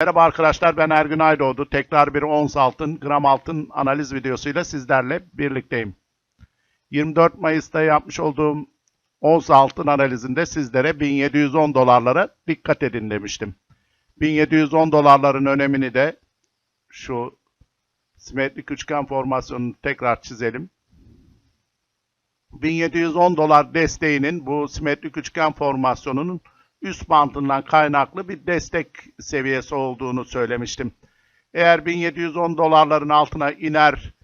Merhaba arkadaşlar ben Ergün Aydoğdu. Tekrar bir ons altın, gram altın analiz videosuyla sizlerle birlikteyim. 24 Mayıs'ta yapmış olduğum ons altın analizinde sizlere 1710 dolarlara dikkat edin demiştim. 1710 dolarların önemini de şu simetrik üçgen formasyonunu tekrar çizelim. 1710 dolar desteğinin bu simetrik üçgen formasyonunun üst bandından kaynaklı bir destek seviyesi olduğunu söylemiştim. Eğer 1710 dolarların altına iner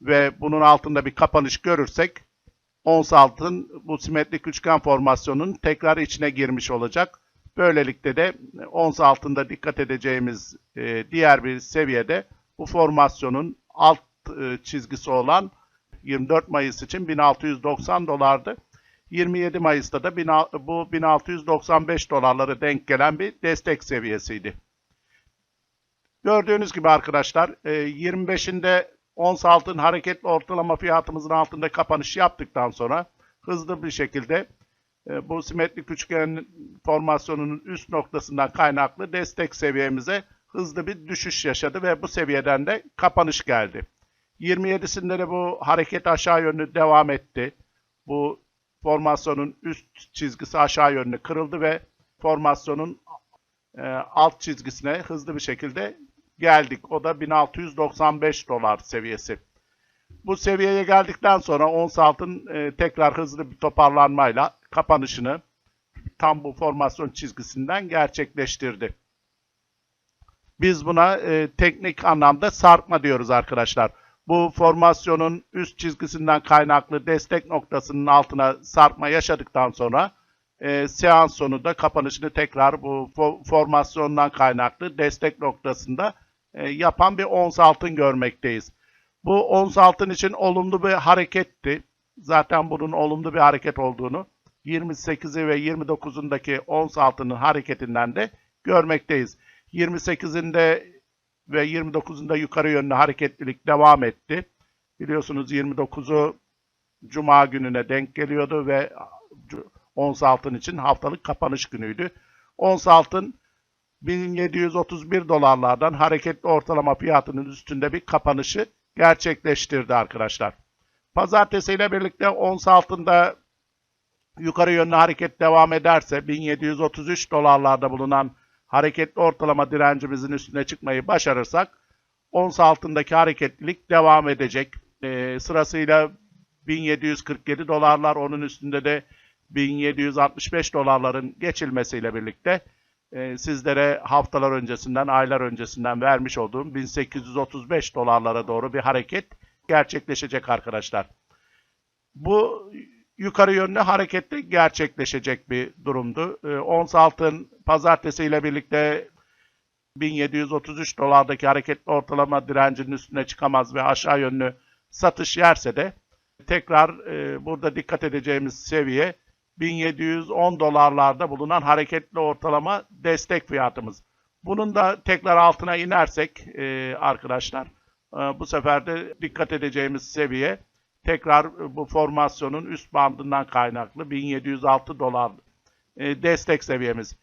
ve bunun altında bir kapanış görürsek ons altın bu simetrik üçgen formasyonun tekrar içine girmiş olacak. Böylelikle de ons altında dikkat edeceğimiz e, diğer bir seviyede bu formasyonun alt e, çizgisi olan 24 Mayıs için 1690 dolardı. 27 Mayıs'ta da bu 1695 dolarları denk gelen bir destek seviyesiydi. Gördüğünüz gibi arkadaşlar 25'inde ons altın hareketli ortalama fiyatımızın altında kapanış yaptıktan sonra hızlı bir şekilde bu simetrik üçgen formasyonunun üst noktasından kaynaklı destek seviyemize hızlı bir düşüş yaşadı ve bu seviyeden de kapanış geldi. 27'sinde de bu hareket aşağı yönlü devam etti. Bu formasyonun üst çizgisi aşağı yönlü kırıldı ve formasyonun e, alt çizgisine hızlı bir şekilde geldik. O da 1695 dolar seviyesi. Bu seviyeye geldikten sonra ons altın e, tekrar hızlı bir toparlanmayla kapanışını tam bu formasyon çizgisinden gerçekleştirdi. Biz buna e, teknik anlamda sarkma diyoruz arkadaşlar bu formasyonun üst çizgisinden kaynaklı destek noktasının altına sarkma yaşadıktan sonra e, seans sonunda kapanışını tekrar bu fo formasyondan kaynaklı destek noktasında e, yapan bir ons altın görmekteyiz. Bu ons altın için olumlu bir hareketti. Zaten bunun olumlu bir hareket olduğunu 28'i ve 29'undaki ons altının hareketinden de görmekteyiz. 28'inde ve 29'unda yukarı yönlü hareketlilik devam etti. Biliyorsunuz 29'u Cuma gününe denk geliyordu ve ons altın için haftalık kapanış günüydü. Ons altın 1731 dolarlardan hareketli ortalama fiyatının üstünde bir kapanışı gerçekleştirdi arkadaşlar. Pazartesi ile birlikte ons altında yukarı yönlü hareket devam ederse 1733 dolarlarda bulunan hareketli ortalama direncimizin üstüne çıkmayı başarırsak ons altındaki hareketlilik devam edecek. E, sırasıyla 1747 dolarlar onun üstünde de 1765 dolarların geçilmesiyle birlikte e, sizlere haftalar öncesinden, aylar öncesinden vermiş olduğum 1835 dolarlara doğru bir hareket gerçekleşecek arkadaşlar. Bu yukarı yönlü harekette gerçekleşecek bir durumdu. E, ons altın pazartesi ile birlikte 1733 dolardaki hareketli ortalama direncinin üstüne çıkamaz ve aşağı yönlü satış yerse de tekrar e, burada dikkat edeceğimiz seviye 1710 dolarlarda bulunan hareketli ortalama destek fiyatımız. Bunun da tekrar altına inersek e, arkadaşlar e, bu sefer de dikkat edeceğimiz seviye tekrar e, bu formasyonun üst bandından kaynaklı 1706 dolar e, destek seviyemiz.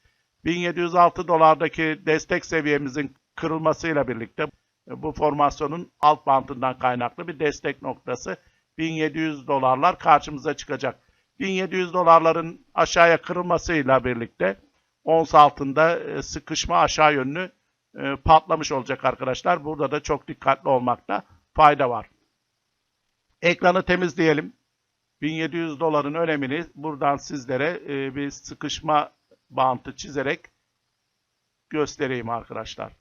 1706 dolardaki destek seviyemizin kırılmasıyla birlikte e, bu formasyonun alt bandından kaynaklı bir destek noktası 1700 dolarlar karşımıza çıkacak. 1700 dolarların aşağıya kırılmasıyla birlikte ons altında sıkışma aşağı yönlü patlamış olacak arkadaşlar. Burada da çok dikkatli olmakta fayda var. Ekranı temizleyelim. 1700 doların önemini buradan sizlere e, bir sıkışma bantı çizerek göstereyim arkadaşlar.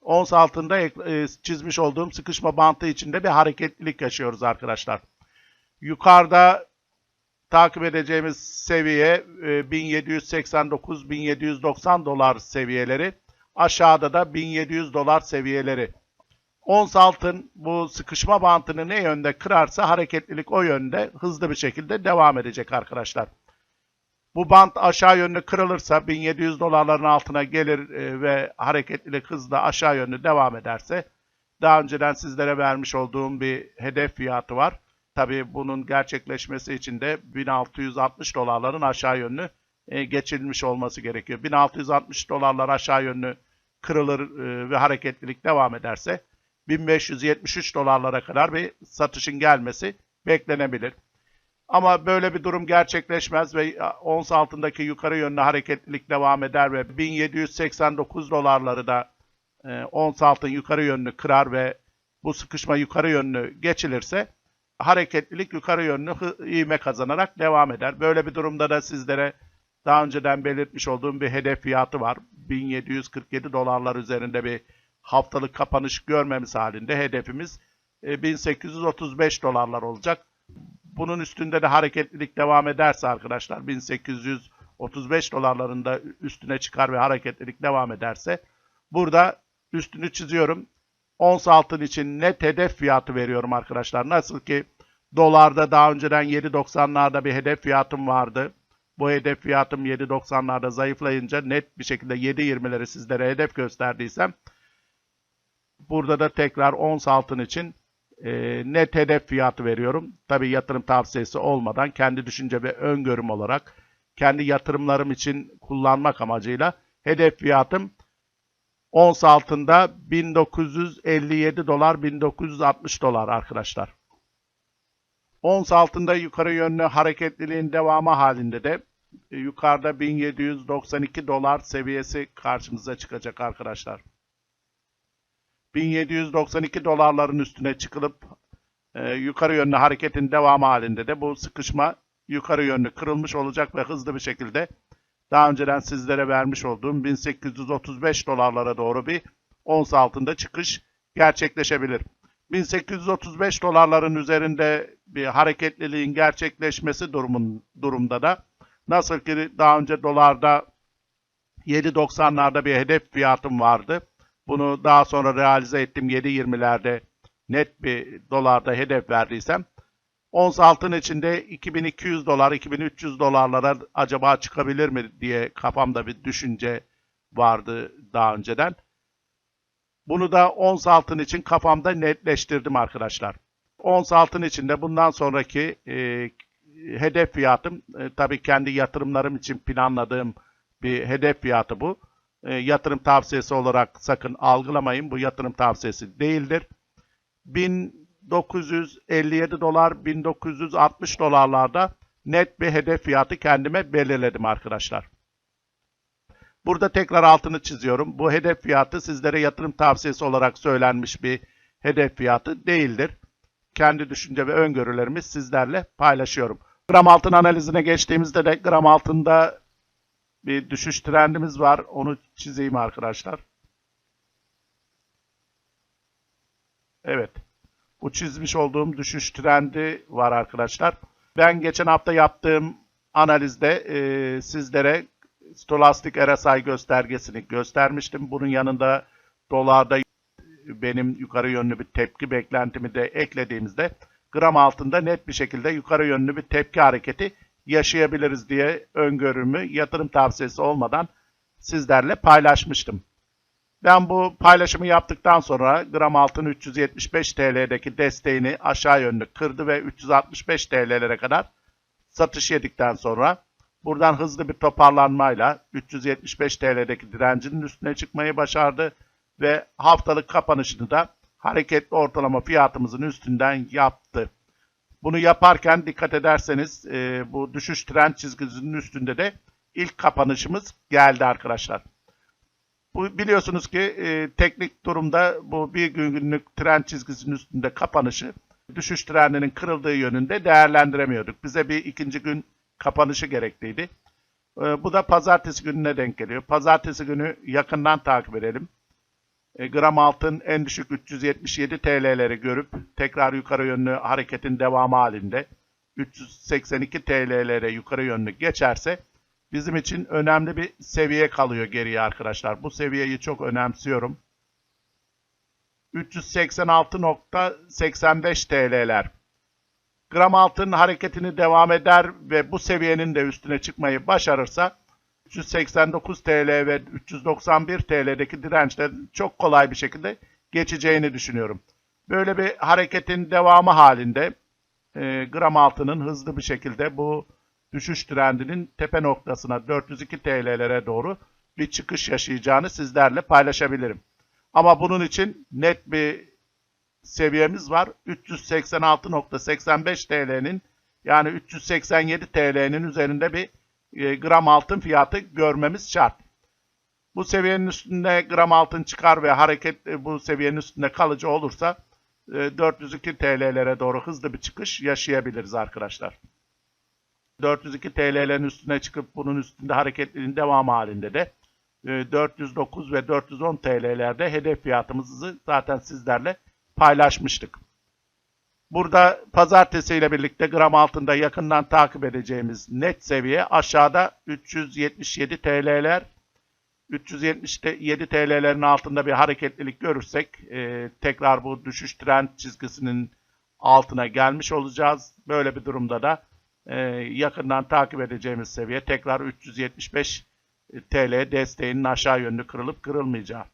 Ons altında e, çizmiş olduğum sıkışma bantı içinde bir hareketlilik yaşıyoruz arkadaşlar. Yukarıda takip edeceğimiz seviye e, 1789-1790 dolar seviyeleri. Aşağıda da 1700 dolar seviyeleri. Ons altın bu sıkışma bantını ne yönde kırarsa hareketlilik o yönde hızlı bir şekilde devam edecek arkadaşlar. Bu bant aşağı yönlü kırılırsa 1700 dolarların altına gelir e, ve hareketlilik hızla aşağı yönlü devam ederse daha önceden sizlere vermiş olduğum bir hedef fiyatı var. Tabi bunun gerçekleşmesi için de 1660 dolarların aşağı yönlü e, geçilmiş olması gerekiyor. 1660 dolarlar aşağı yönlü kırılır e, ve hareketlilik devam ederse 1573 dolarlara kadar bir satışın gelmesi beklenebilir. Ama böyle bir durum gerçekleşmez ve ons altındaki yukarı yönlü hareketlilik devam eder ve 1789 dolarları da e, ons altın yukarı yönlü kırar ve bu sıkışma yukarı yönlü geçilirse hareketlilik yukarı yönlü ivme kazanarak devam eder. Böyle bir durumda da sizlere daha önceden belirtmiş olduğum bir hedef fiyatı var. 1747 dolarlar üzerinde bir haftalık kapanış görmemiz halinde hedefimiz e, 1835 dolarlar olacak. Bunun üstünde de hareketlilik devam ederse arkadaşlar 1835 dolarlarında üstüne çıkar ve hareketlilik devam ederse burada üstünü çiziyorum. Ons altın için net hedef fiyatı veriyorum arkadaşlar. Nasıl ki dolarda daha önceden 7.90'larda bir hedef fiyatım vardı. Bu hedef fiyatım 7.90'larda zayıflayınca net bir şekilde 7.20'leri sizlere hedef gösterdiysem burada da tekrar ons altın için e, net hedef fiyatı veriyorum. Tabii yatırım tavsiyesi olmadan kendi düşünce ve öngörüm olarak kendi yatırımlarım için kullanmak amacıyla hedef fiyatım ons altında 1957 dolar 1960 dolar arkadaşlar. Ons altında yukarı yönlü hareketliliğin devamı halinde de e, yukarıda 1792 dolar seviyesi karşımıza çıkacak arkadaşlar. 1792 dolarların üstüne çıkılıp e, yukarı yönlü hareketin devamı halinde de bu sıkışma yukarı yönlü kırılmış olacak ve hızlı bir şekilde daha önceden sizlere vermiş olduğum 1835 dolarlara doğru bir ons altında çıkış gerçekleşebilir. 1835 dolarların üzerinde bir hareketliliğin gerçekleşmesi durumun durumda da nasıl ki daha önce dolarda 7.90'larda bir hedef fiyatım vardı. Bunu daha sonra realize ettim 7.20'lerde net bir dolarda hedef verdiysem ons altın içinde 2200 dolar 2300 dolarlara acaba çıkabilir mi diye kafamda bir düşünce vardı daha önceden. Bunu da ons altın için kafamda netleştirdim arkadaşlar. Ons altın için de bundan sonraki e, hedef fiyatım e, tabii kendi yatırımlarım için planladığım bir hedef fiyatı bu. E, yatırım tavsiyesi olarak sakın algılamayın. Bu yatırım tavsiyesi değildir. 1957 dolar 1960 dolarlarda net bir hedef fiyatı kendime belirledim arkadaşlar. Burada tekrar altını çiziyorum. Bu hedef fiyatı sizlere yatırım tavsiyesi olarak söylenmiş bir hedef fiyatı değildir. Kendi düşünce ve öngörülerimi sizlerle paylaşıyorum. Gram altın analizine geçtiğimizde de gram altında bir düşüş trendimiz var. Onu çizeyim arkadaşlar. Evet. Bu çizmiş olduğum düşüş trendi var arkadaşlar. Ben geçen hafta yaptığım analizde e, sizlere Stolastik RSI göstergesini göstermiştim. Bunun yanında dolarda benim yukarı yönlü bir tepki beklentimi de eklediğimizde gram altında net bir şekilde yukarı yönlü bir tepki hareketi yaşayabiliriz diye öngörümü yatırım tavsiyesi olmadan sizlerle paylaşmıştım. Ben bu paylaşımı yaptıktan sonra gram altın 375 TL'deki desteğini aşağı yönlü kırdı ve 365 TL'lere kadar satış yedikten sonra buradan hızlı bir toparlanmayla 375 TL'deki direncinin üstüne çıkmayı başardı ve haftalık kapanışını da hareketli ortalama fiyatımızın üstünden yaptı. Bunu yaparken dikkat ederseniz e, bu düşüş trend çizgisinin üstünde de ilk kapanışımız geldi arkadaşlar. Bu biliyorsunuz ki e, teknik durumda bu bir günlük trend çizgisinin üstünde kapanışı düşüş trendinin kırıldığı yönünde değerlendiremiyorduk. Bize bir ikinci gün kapanışı gerekliydi. E, bu da pazartesi gününe denk geliyor. Pazartesi günü yakından takip edelim. E, gram altın en düşük 377 TL'leri görüp tekrar yukarı yönlü hareketin devamı halinde 382 TL'lere yukarı yönlü geçerse bizim için önemli bir seviye kalıyor geriye arkadaşlar. Bu seviyeyi çok önemsiyorum. 386.85 TL'ler. Gram altın hareketini devam eder ve bu seviyenin de üstüne çıkmayı başarırsa 389 TL ve 391 TL'deki dirençlerin çok kolay bir şekilde geçeceğini düşünüyorum. Böyle bir hareketin devamı halinde e, gram altının hızlı bir şekilde bu düşüş trendinin tepe noktasına 402 TL'lere doğru bir çıkış yaşayacağını sizlerle paylaşabilirim. Ama bunun için net bir seviyemiz var. 386.85 TL'nin yani 387 TL'nin üzerinde bir gram altın fiyatı görmemiz şart. Bu seviyenin üstünde gram altın çıkar ve hareket e, bu seviyenin üstünde kalıcı olursa e, 402 TL'lere doğru hızlı bir çıkış yaşayabiliriz arkadaşlar. 402 TL'lerin üstüne çıkıp bunun üstünde hareketliliğin devamı halinde de e, 409 ve 410 TL'lerde hedef fiyatımızı zaten sizlerle paylaşmıştık. Burada pazartesi ile birlikte gram altında yakından takip edeceğimiz net seviye aşağıda 377 TL'ler 377 TL'lerin altında bir hareketlilik görürsek e, tekrar bu düşüş trend çizgisinin altına gelmiş olacağız. Böyle bir durumda da e, yakından takip edeceğimiz seviye tekrar 375 TL desteğinin aşağı yönlü kırılıp kırılmayacağı.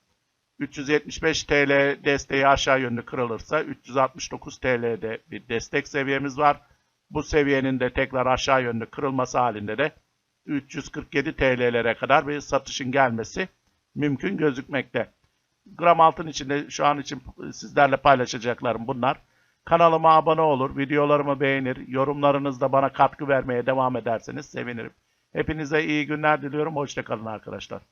375 TL desteği aşağı yönlü kırılırsa 369 TL'de bir destek seviyemiz var. Bu seviyenin de tekrar aşağı yönlü kırılması halinde de 347 TL'lere kadar bir satışın gelmesi mümkün gözükmekte. Gram altın içinde şu an için sizlerle paylaşacaklarım bunlar. Kanalıma abone olur, videolarımı beğenir, yorumlarınızda bana katkı vermeye devam ederseniz sevinirim. Hepinize iyi günler diliyorum. Hoşçakalın arkadaşlar.